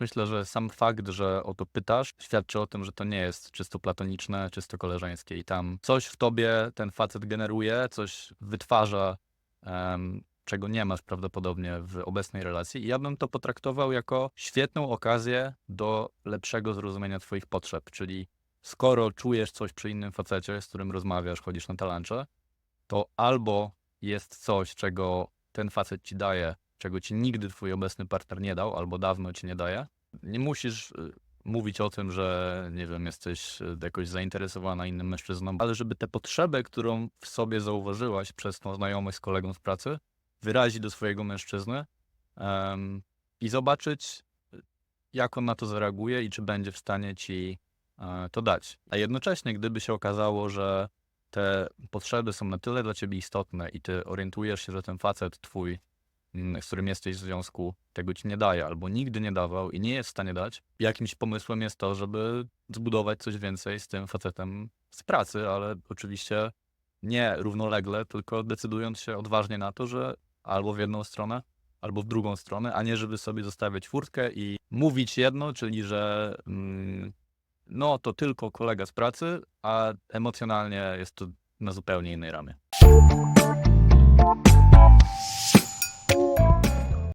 Myślę, że sam fakt, że o to pytasz, świadczy o tym, że to nie jest czysto platoniczne, czysto koleżeńskie i tam coś w tobie ten facet generuje, coś wytwarza, em, czego nie masz prawdopodobnie w obecnej relacji. I ja bym to potraktował jako świetną okazję do lepszego zrozumienia twoich potrzeb, czyli skoro czujesz coś przy innym facecie, z którym rozmawiasz, chodzisz na talancze, to albo jest coś, czego ten facet ci daje, czego ci nigdy twój obecny partner nie dał, albo dawno ci nie daje. Nie musisz y, mówić o tym, że nie wiem, jesteś y, jakoś zainteresowana innym mężczyzną, ale żeby tę potrzebę, którą w sobie zauważyłaś przez tą znajomość z kolegą z pracy, wyrazić do swojego mężczyzny em, i zobaczyć, jak on na to zareaguje i czy będzie w stanie ci e, to dać. A jednocześnie, gdyby się okazało, że te potrzeby są na tyle dla ciebie istotne i ty orientujesz się, że ten facet twój, z którym jesteś w związku, tego ci nie daje albo nigdy nie dawał i nie jest w stanie dać, jakimś pomysłem jest to, żeby zbudować coś więcej z tym facetem z pracy, ale oczywiście nie równolegle, tylko decydując się odważnie na to, że albo w jedną stronę, albo w drugą stronę, a nie żeby sobie zostawiać furtkę i mówić jedno, czyli że mm, no to tylko kolega z pracy, a emocjonalnie jest to na zupełnie innej ramie.